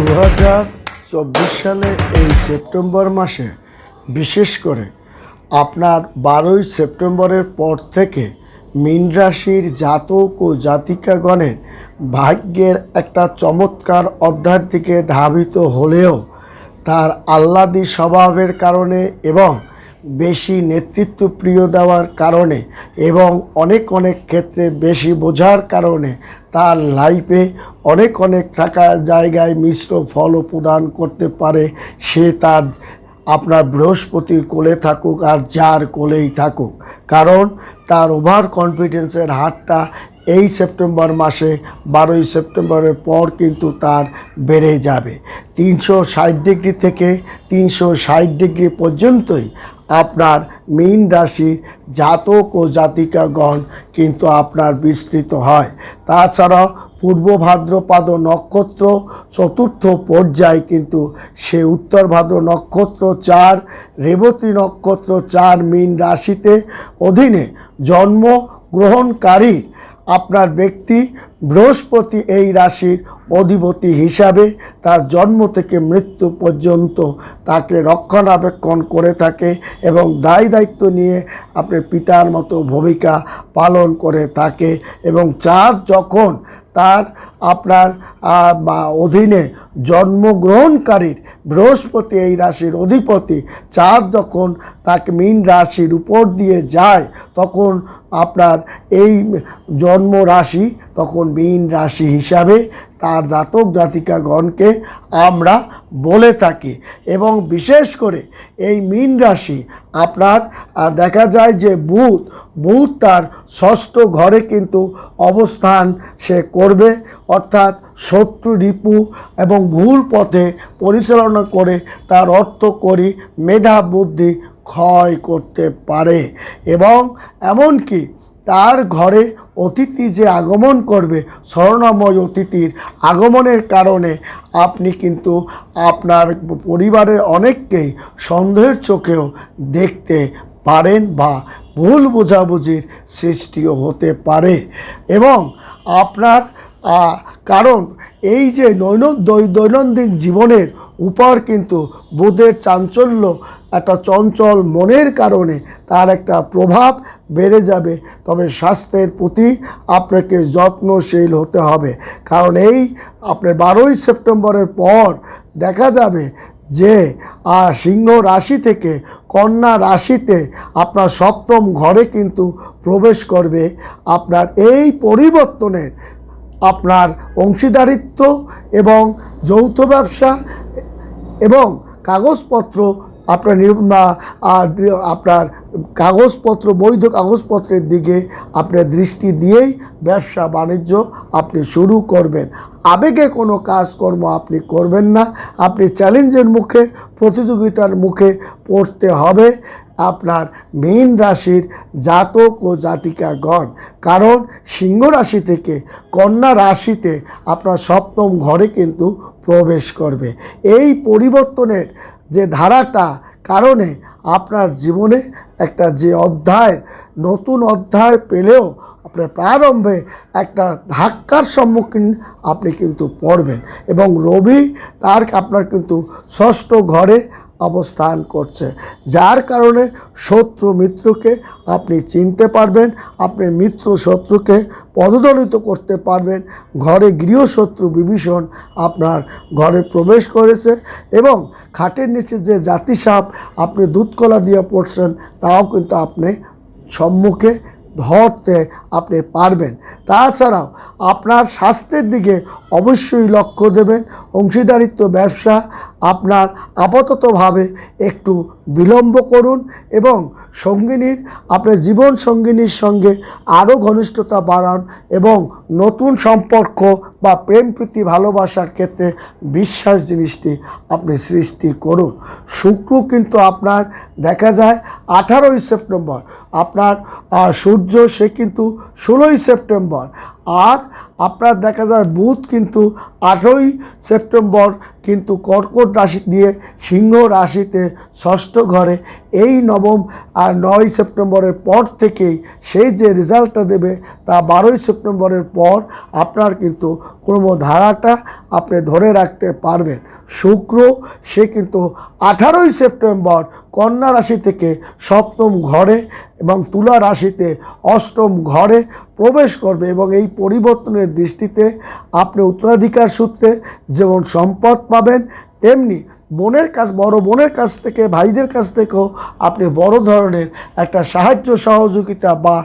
দু চব্বিশ সালে এই সেপ্টেম্বর মাসে, বিশেষ করে আপনার বারোই সেপ্টেম্বরের পর থেকে মীন রাশির জাতক ও জাতিকাগণের ভাগ্যের একটা চমৎকার অধ্যায়ের দিকে ধাবিত হলেও তার আহ্লাদী স্বভাবের কারণে এবং বেশি নেতৃত্ব প্রিয় দেওয়ার কারণে এবং অনেক অনেক ক্ষেত্রে বেশি বোঝার কারণে তার লাইফে অনেক অনেক টাকা জায়গায় মিশ্র ফলও প্রদান করতে পারে। সে তার আপনার বৃহস্পতির কোলে থাকুক আর যার কোলেই থাকুক। কারণ তার ওভার কনফিডেন্সের হারটা এই সেপ্টেম্বর মাসে, বারোই সেপ্টেম্বরের পর কিন্তু তার বেড়ে যাবে। তিনশো ষাট ডিগ্রি থেকে তিনশো ষাট ডিগ্রি পর্যন্তই আপনার মীন রাশির জাতক ও জাতিকাগণ কিন্তু আপনার বিস্তৃত হয়। তাছাড়া পূর্ব ভাদ্রপাদ নক্ষত্র চতুর্থ পর্যায়ে কিন্তু সে উত্তর ভাদ্র নক্ষত্র চার, রেবতী নক্ষত্র চার মীন রাশিতে অধীনে জন্ম গ্রহণকারী আপনার ব্যক্তি বৃহস্পতি এই রাশির অধিপতি হিসাবে তার জন্ম থেকে মৃত্যু পর্যন্ত তাকে রক্ষণাবেক্ষণ করে থাকে এবং দায় দায়িত্ব নিয়ে আপনার পিতার মতো ভূমিকা পালন করে থাকে এবং চাঁদ যখন তার আপনার অধীনে জন্মগ্রহণকারীর বৃহস্পতি এই রাশির অধিপতি। চাঁদ যখন তাকে মীন রাশির উপর দিয়ে যায়, তখন আপনার এই জন্ম রাশি, তখন মীন রাশি হিসাবে তার জাতক জাতিকাগণকে আমরা বলে থাকি। এবং বিশেষ করে এই মীন রাশি, আপনার দেখা যায় যে বুধ বুধ তার ষষ্ঠ ঘরে কিন্তু অবস্থান সে করবে। অর্থাৎ শত্রু রিপু এবং ভুল পথে পরিচালনা করে তার অর্থ করি মেধা বুদ্ধি ক্ষয় করতে পারে। এবং এমনকি তার ঘরে অতিথি যে আগমন করবে, স্মরণাময় অতিথির আগমনের কারণে আপনি কিন্তু আপনার পরিবারের অনেককেই সন্দেহের চোখেও দেখতে পারেন বা ভুল বোঝাবুঝির সৃষ্টিও হতে পারে। এবং আপনার কারণ এই যে নৈন দৈনন্দিন জীবনের উপর কিন্তু বুধের চাঞ্চল্য একটা চঞ্চল মনের কারণে তার একটা প্রভাব বেড়ে যাবে। তবে স্বাস্থ্যের প্রতি আপনাকে যত্নশীল হতে হবে। কারণ এই আপনার বারোই সেপ্টেম্বরের পর দেখা যাবে যে সিংহ রাশি থেকে কন্যা রাশিতে আপনার সপ্তম ঘরে কিন্তু প্রবেশ করবে। আপনার এই পরিবর্তনের আপনার অংশীদারিত্ব এবং যৌথ ব্যবসা এবং কাগজপত্র আপনার আপনার কাগজপত্র, বৈধ কাগজপত্রের দিকে আপনার দৃষ্টি দিয়েই ব্যবসা বাণিজ্য আপনি শুরু করবেন। আবেগে কোনো কাজকর্ম আপনি করবেন না। আপনি চ্যালেঞ্জের মুখে, প্রতিযোগিতার মুখে পড়তে হবে। আপনার মীন রাশির জাতক ও জাতিকাগণ। কারণ সিংহ রাশি থেকে কন্যা রাশিতে আপনার সপ্তম ঘরে কিন্তু প্রবেশ করবে। এই পরিবর্তনের যে ধারাটা কারণে আপনার জীবনে একটা যে অধ্যায়, নতুন অধ্যায় পেলেও আপনার প্রারম্ভে একটা ধাক্কার সম্মুখীন আপনি কিন্তু পড়বেন। এবং রবি তার আপনার কিন্তু ষষ্ঠ ঘরে অবস্থান করছে। যার কারণে শত্রু মিত্রকে আপনি চিনতে পারবেন, আপনি মিত্র শত্রুকে পদদলিত করতে পারবেন। ঘরে গৃহশত্রু বিভীষণ আপনার ঘরে প্রবেশ করেছে এবং খাটের নিচে যে জাতিসাপ আপনি দুধকলা দিয়ে পড়ছেন, তাও কিন্তু আপনি সম্মুখে ধরতে আপনি পারবেন। তাছাড়াও আপনার স্বাস্থ্যের দিকে অবশ্যই লক্ষ্য দেবেন। অংশীদারিত্ব ব্যবসা আপনার আপাততভাবে একটু বিলম্ব করুন এবং সঙ্গিনীর আপনার জীবন সঙ্গিনীর সঙ্গে আরও ঘনিষ্ঠতা বাড়ান এবং নতুন সম্পর্ক বা প্রেম প্রীতি ভালোবাসার ক্ষেত্রে বিশ্বাস জিনিসটি আপনি সৃষ্টি করুন। শুক্র কিন্তু আপনার দেখা যায় আঠারোই সেপ্টেম্বর আপনার আহ, সূর্য সে কিন্তু ষোলোই সেপ্টেম্বর। আর আপনার দেখা যায় বুধ কিন্তু আটই সেপ্টেম্বর কিন্তু কর্কট রাশি দিয়ে সিংহ রাশিতে ষষ্ঠ ঘরে। এই নবম আর নয় সেপ্টেম্বরের পর থেকেই সেই যে রেজাল্টটা দেবে তা বারোই সেপ্টেম্বরের পর আপনার কিন্তু ক্রমধারাটা আপনি ধরে রাখতে পারবেন। শুক্র, সে কিন্তু আঠারোই সেপ্টেম্বর কন্যা রাশি থেকে সপ্তম ঘরে এবং তুলা রাশিতে অষ্টম ঘরে প্রবেশ করবে এবং এই পরিবর্তনের দৃষ্টিতে আপনি উত্তরাধিকার সূত্রে যেমন সম্পদ পাবেন তেমনি বোনের কাছ, বড় বোনের কাছ থেকে, ভাইদের কাছ থেকেও আপনি বড় ধরনের একটা সাহায্য, সহযোগিতা বা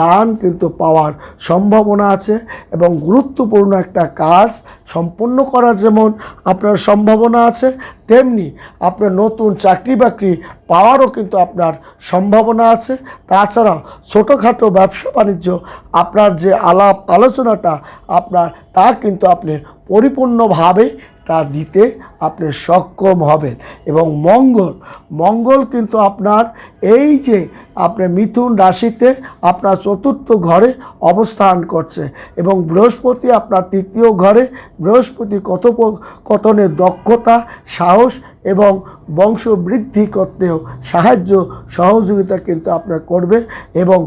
দান কিন্তু পাওয়ার সম্ভাবনা আছে এবং গুরুত্বপূর্ণ একটা কাজ সম্পন্ন করার যেমন আপনার সম্ভাবনা আছে, তেমনি আপনার নতুন চাকরি বাকরি পাওয়ারও কিন্তু আপনার সম্ভাবনা আছে। তাছাড়াও ছোটোখাটো ব্যবসা বাণিজ্য আপনার যে আলাপ আলোচনাটা আপনার তা কিন্তু আপনি পরিপূর্ণভাবে তা দিতে আপনি সক্ষম হবেন। এবং মঙ্গল মঙ্গল কিন্তু আপনার এই যে আপনি মিথুন রাশিতে আপনার চতুর্থ ঘরে অবস্থান করছে এবং বৃহস্পতি আপনার তৃতীয় ঘরে বৃহস্পতি কথোপকথনের দক্ষতা, সাহস এবং বংশ বৃদ্ধি করতেও সাহায্য, সহযোগিতা কিন্তু আপনার করবে এবং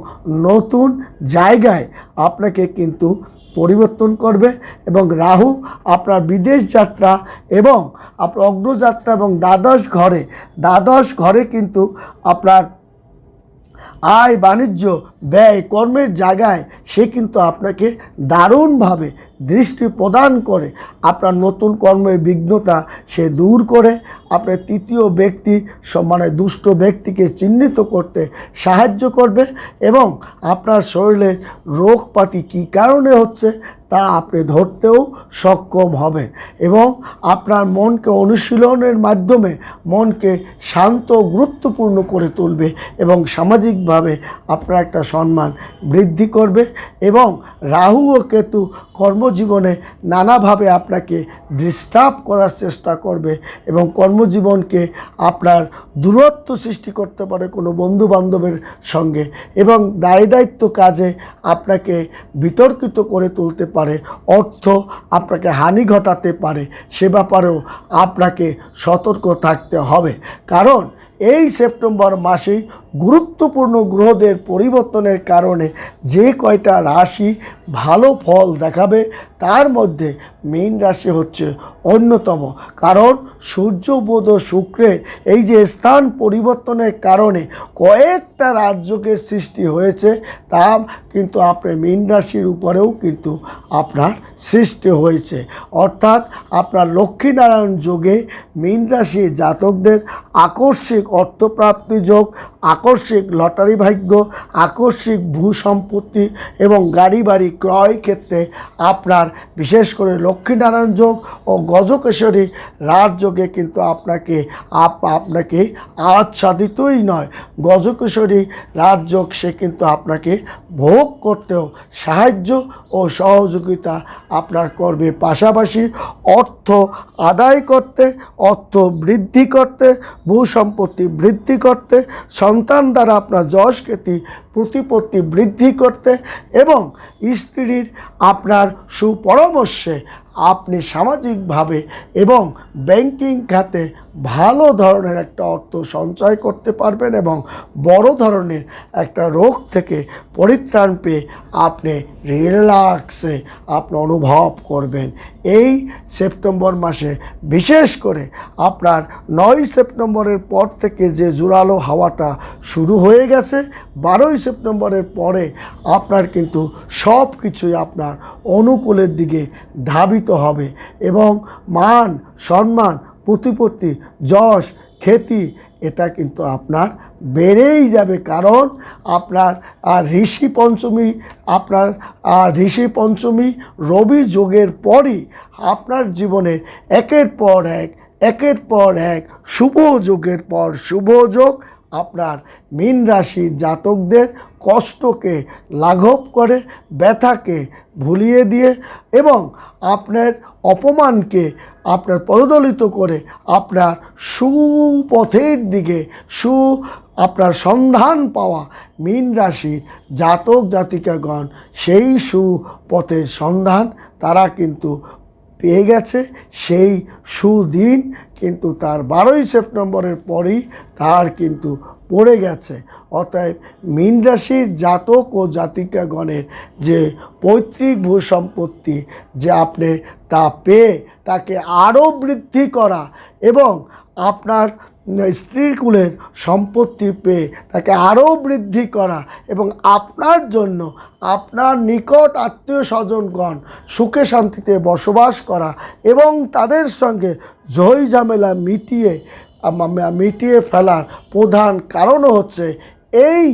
নতুন জায়গায় আপনাকে কিন্তু পরিবর্তন করবে এবং রাহু আপনার বিদেশ যাত্রা এবং আপনার অগ্রযাত্রা এবং দ্বাদশ ঘরে দ্বাদশ ঘরে কিন্তু আপনার আয়, বাণিজ্য, ব্যয়, কর্মের জায়গায় সে কিন্তু আপনাকে দারুণভাবে দৃষ্টি প্রদান করে আপনার নতুন কর্মের বিঘ্নতা সে দূর করে। আপনার তৃতীয় ব্যক্তি মানে দুষ্ট ব্যক্তিকে চিহ্নিত করতে সাহায্য করবে এবং আপনার শরীরের রোগপাতি কী কারণে হচ্ছে তা আপনি ধরতেও সক্ষম হবেন এবং আপনার মনকে অনুশীলনের মাধ্যমে মনকে শান্ত গুরুত্বপূর্ণ করে তুলবে এবং সামাজিকভাবে আপনার একটা সম্মান বৃদ্ধি করবে এবং রাহু ও কেতু কর্মজীবনে নানাভাবে আপনাকে ডিস্টার্ব করার চেষ্টা করবে এবং কর্মজীবনকে আপনার দূরত্ব সৃষ্টি করতে পারে কোনো বন্ধু বান্ধবের সঙ্গে এবং দায় দায়িত্ব কাজে আপনাকে বিতর্কিত করে তুলতে পারে, অর্থ আপনাকে হানি ঘটাতে পারে, সে ব্যাপারেও আপনাকে সতর্ক থাকতে হবে। কারণ এই সেপ্টেম্বর মাসেই গুরুত্বপূর্ণ গ্রহদের পরিবর্তনের কারণে যে কয়টা রাশি ভালো ফল দেখাবে, তার মধ্যে মীন রাশি হচ্ছে অন্যতম। কারণ সূর্য, বোধ শুক্রের এই যে স্থান পরিবর্তনের কারণে কয়েকটা রাজ্যকের সৃষ্টি হয়েছে, তা কিন্তু আপনার মীন রাশির উপরেও কিন্তু আপনার সৃষ্টি হয়েছে। অর্থাৎ আপনার লক্ষ্মীনারায়ণ যোগে মীন রাশি জাতকদের আকস্মিক অর্থপ্রাপ্তি যোগ আকস্মিক লটারি ভাগ্য, আকস্মিক ভূ সম্পত্তি এবং গাড়ি বাড়ি ক্রয় ক্ষেত্রে আপনার, বিশেষ করে লক্ষ্মীনারায়ণ যোগ ও গজকেশরী রাজযোগে কিন্তু আপনাকে আপ, আপনাকে আচ্ছাদিতই নয়। গজকেশরী রাজযোগ সে কিন্তু আপনাকে ভোগ করতেও সাহায্য ও সহযোগিতা আপনার করবে। পাশাপাশি অর্থ আদায় করতে, অর্থ বৃদ্ধি করতে ভূ সম্পত্তি বৃদ্ধি করতে সন্তান দ্বারা আপনার যশ খ্যাতি প্রতিপত্তি বৃদ্ধি করতে এবং স্ত্রীর আপনার সুপরামর্শে আপনি সামাজিকভাবে এবং ব্যাংকিং খাতে ভালো ধরনের একটা অর্থ সঞ্চয় করতে পারবেন এবং বড় ধরনের একটা রোগ থেকে পরিত্রাণ পেয়ে আপনি রিল্যাক্সে আপনি অনুভব করবেন। এই সেপ্টেম্বর মাসে বিশেষ করে আপনার নয় সেপ্টেম্বরের পর থেকে যে জোরালো হাওয়াটা শুরু হয়ে গেছে, বারোই সেপ্টেম্বরের পরে আপনার কিন্তু সব কিছুই আপনার অনুকূলের দিকে ধাবিত হবে এবং মান, সম্মান, প্রতিপত্তি, যশ, খ্যাতি, এটা কিন্তু আপনার বেড়েই যাবে। কারণ আপনার আর ঋষি পঞ্চমী, আপনার আর ঋষি পঞ্চমী, রবি যোগের পরই আপনার জীবনে একের পর এক, একের পর এক শুভ যোগের পর শুভ যোগ আপনার মীন রাশি জাতকদের কষ্টকে লাঘব করে, ব্যথাকে ভুলিয়ে দিয়ে এবং আপনার অপমানকে আপনার পদদলিত করে আপনার সুপথের দিকে, সু আপনার সন্ধান পাওয়া মীন রাশির জাতক জাতিকাগণ, সেই সুপথের সন্ধান তারা কিন্তু পেয়ে গেছে। সেই সুদিন কিন্তু তার বারোই সেপ্টেম্বরের পরেই তার কিন্তু পড়ে গেছে। অতএব মীন রাশির জাতক ও জাতিকাগণের যে পৈতৃক ভূ সম্পত্তি যে আপনি তা পেয়ে তাকে আরও বৃদ্ধি করা এবং আপনার স্ত্রীর কুলের সম্পত্তি পেয়ে তাকে আরও বৃদ্ধি করা এবং আপনার জন্য আপনার নিকট আত্মীয় স্বজনগণ সুখে শান্তিতে বসবাস করা এবং তাদের সঙ্গে ঝই ঝামেলা মিটিয়ে মিটিয়ে ফেলার প্রধান কারণও হচ্ছে এই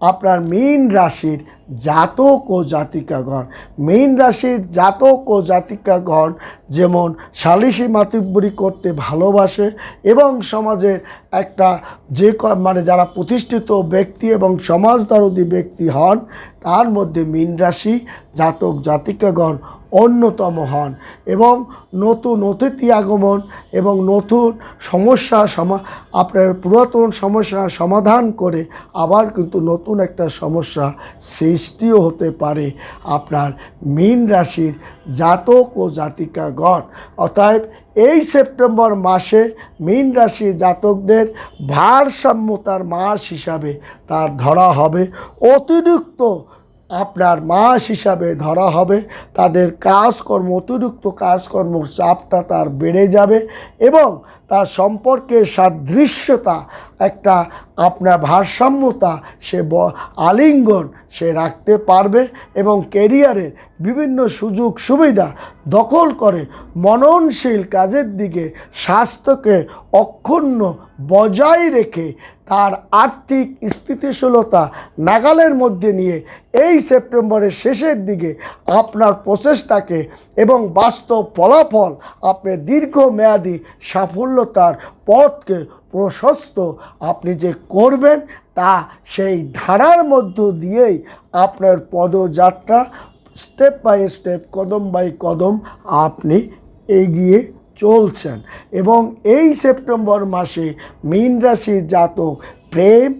আপনার মীন রাশির জাতক ও জাতিকাগণ। মীন রাশির জাতক ও জাতিকাগণ যেমন সালিশি মাতব্বরি করতে ভালোবাসে এবং সমাজের একটা যে মানে যারা প্রতিষ্ঠিত ব্যক্তি এবং সমাজদরদী ব্যক্তি হন তার মধ্যে মীন রাশি, জাতক, জাতিকাগণ অন্যতম হন এবং নতুন অতিথি আগমন এবং নতুন সমস্যা সমা, আপনার পুরাতন সমস্যা সমাধান করে আবার কিন্তু নতুন একটা সমস্যা সৃষ্টিও হতে পারে। আপনার মীন রাশির জাতক ও জাতিকাগণ। অতএব এই সেপ্টেম্বর মাসে মীন রাশি জাতকদের ভারসাম্যতার মাস হিসাবে তার ধরা হবে। অতিরিক্ত আপনার মাস হিসাবে ধরা হবে। তাদের কাজকর্ম, অতিরিক্ত কাজকর্ম চাপটা তার বেড়ে যাবে এবং তার সম্পর্কে সাদৃশ্যতা একটা আপনার ভারসাম্যতা, সে আলিঙ্গন সে রাখতে পারবে এবং কেরিয়ারের বিভিন্ন সুযোগ সুবিধা দখল করে মননশীল কাজের দিকে স্বাস্থ্যকে অক্ষুণ্ণ বজায় রেখে তার আর্থিক স্থিতিশীলতা নাগালের মধ্যে নিয়ে এই সেপ্টেম্বরের শেষের দিকে আপনার প্রচেষ্টাকে এবং বাস্তব ফলাফল, আপনার দীর্ঘমেয়াদী সাফল্যতার পথকে প্রশস্ত আপনি যে করবেন তা সেই ধারার মধ্য দিয়েই আপনার পদযাত্রা স্টেপ বাই স্টেপ কদম বাই কদম আপনি এগিয়ে চলছেন। এবং এই সেপ্টেম্বর মাসে মীন রাশির জাতক প্রেম,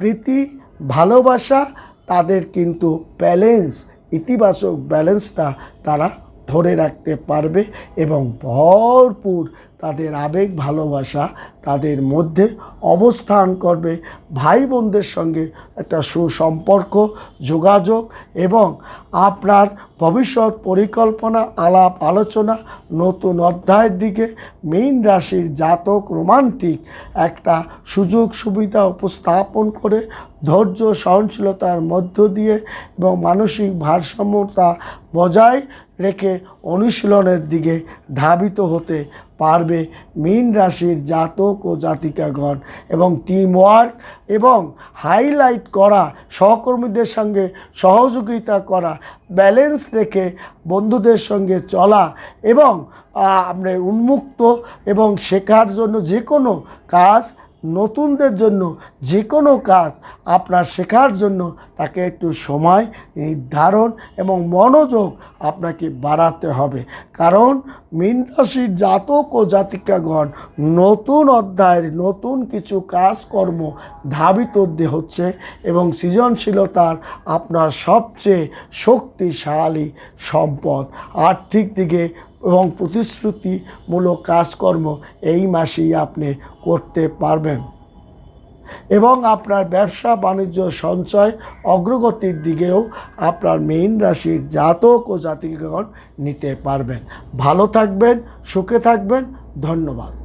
প্রীতি, ভালোবাসা, তাদের কিন্তু ব্যালেন্স ইতিবাচক ব্যালেন্সটা তারা ধরে রাখতে পারবে এবং ভরপুর তাদের আবেগ, ভালোবাসা তাদের মধ্যে অবস্থান করবে। ভাই বোনদের সঙ্গে একটা সুসম্পর্ক, যোগাযোগ এবং আপনার ভবিষ্যৎ পরিকল্পনা, আলাপ, আলোচনা, নতুন অধ্যায়ের দিকে মেইন রাশির জাতক রোমান্টিক একটা সুযোগ, সুবিধা উপস্থাপন করে ধৈর্য, সহনশীলতার মধ্য দিয়ে এবং মানসিক ভারসাম্যতা বজায় রেখে অনুশীলনের দিকে ধাবিত হতে পারবে মীন রাশির জাতক ও জাতিকাগণ এবং টিম ওয়ার্ক এবং হাইলাইট করা, সহকর্মীদের সঙ্গে সহযোগিতা করা ব্যালেন্স রেখে বন্ধুদের সঙ্গে চলা এবং আপনার উন্মুক্ত এবং শেখার জন্য যে কোনো কাজ নতুনদের জন্য যে কোনো কাজ আপনার শেখার জন্য তাকে একটু সময় নির্ধারণ এবং মনোযোগ আপনাকে বাড়াতে হবে। কারণ মীন রাশির জাতক ও জাতিকাগণ নতুন অধ্যায়ের নতুন কিছু কাজকর্ম ধাবিত হচ্ছে এবং সৃজনশীলতার আপনার সবচেয়ে শক্তিশালী সম্পদ। আর্থিক দিকে এবং প্রতিশ্রুতিমূলক কাজকর্ম এই মাসেই আপনি করতে পারবেন। এবং আপনার ব্যবসা, বাণিজ্য, সঞ্চয়, অগ্রগতির দিকেও আপনার মেইন রাশির জাতক ও জাতিকগণ নিতে পারবেন। ভালো থাকবেন, সুখে থাকবেন। ধন্যবাদ।